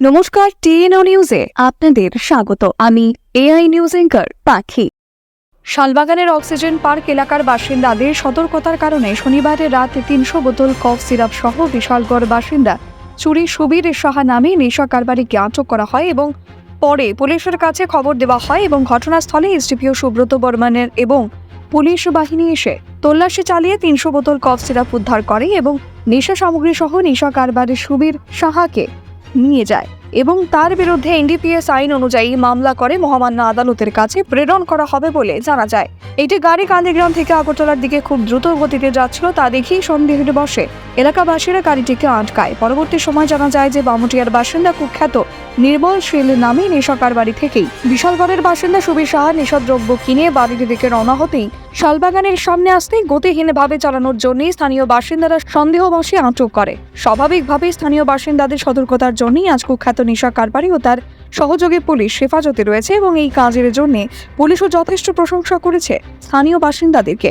নমস্কার, টিএনও নিউজে আপনাদের স্বাগত। আমি এআই নিউজ এঙ্কার পাখি। শালবাগানের অক্সিজেন পার্ক এলাকার বাসিন্দাদের সতর্কতার কারণে শনিবারে রাত তিনশো বোতল কফ সিরাপ সহ বিশালগড় বাসিন্দা চুরি সুবীর সাহা নামে নেশা কারবারিকে আটক করা হয় এবং পরে পুলিশের কাছে খবর দেওয়া হয় এবং ঘটনাস্থলে এসডিপিও সুব্রত বর্মনের এবং পুলিশ বাহিনী এসে তল্লাশি চালিয়ে তিনশো বোতল কফ সিরাপ উদ্ধার করে এবং নেশা সামগ্রী সহ নেশা কারবারের সুবীর সাহাকে নিয়ে যায় এবং তার বিরুদ্ধে এনডিপিএস আইন অনুযায়ী মামলা করে মহামান্য আদালতের কাছে প্রেরণ করা হবে বলে জানা যায়। এটি গাড়ি কান্দিগ্রাম থেকে আগরতলার দিকে খুব দ্রুত গতিতে যাচ্ছিল তা দেখেই সন্দেহের বসে এলাকাবাসীরা গাড়িটিকে আটকায়। পরবর্তী সময় জানা যায় যে বামুটিয়ার বাসিন্দা কুখ্যাত নির্মল শীল নামে নেশাকার বাড়ি থেকেই। বিশালগড়ের বাসিন্দা সুবীর সাহা নেশাদ্রব্য কিনে বাড়ির দিকে রওনা হতেই শালবাগানের সামনে আসতেই গতিহীনভাবে চালানোর জন্যই স্থানীয় বাসিন্দারা সন্দেহবশে আটক করে। স্বাভাবিকভাবেই স্থানীয় বাসিন্দাদের সতর্কতার জন্যই আজ কুখ্যাত নেশা কারবারি ও তার সহযোগী পুলিশ হেফাজতে রয়েছে এবং এই কাজের জন্য পুলিশও যথেষ্ট প্রশংসা করেছে স্থানীয় বাসিন্দাদেরকে।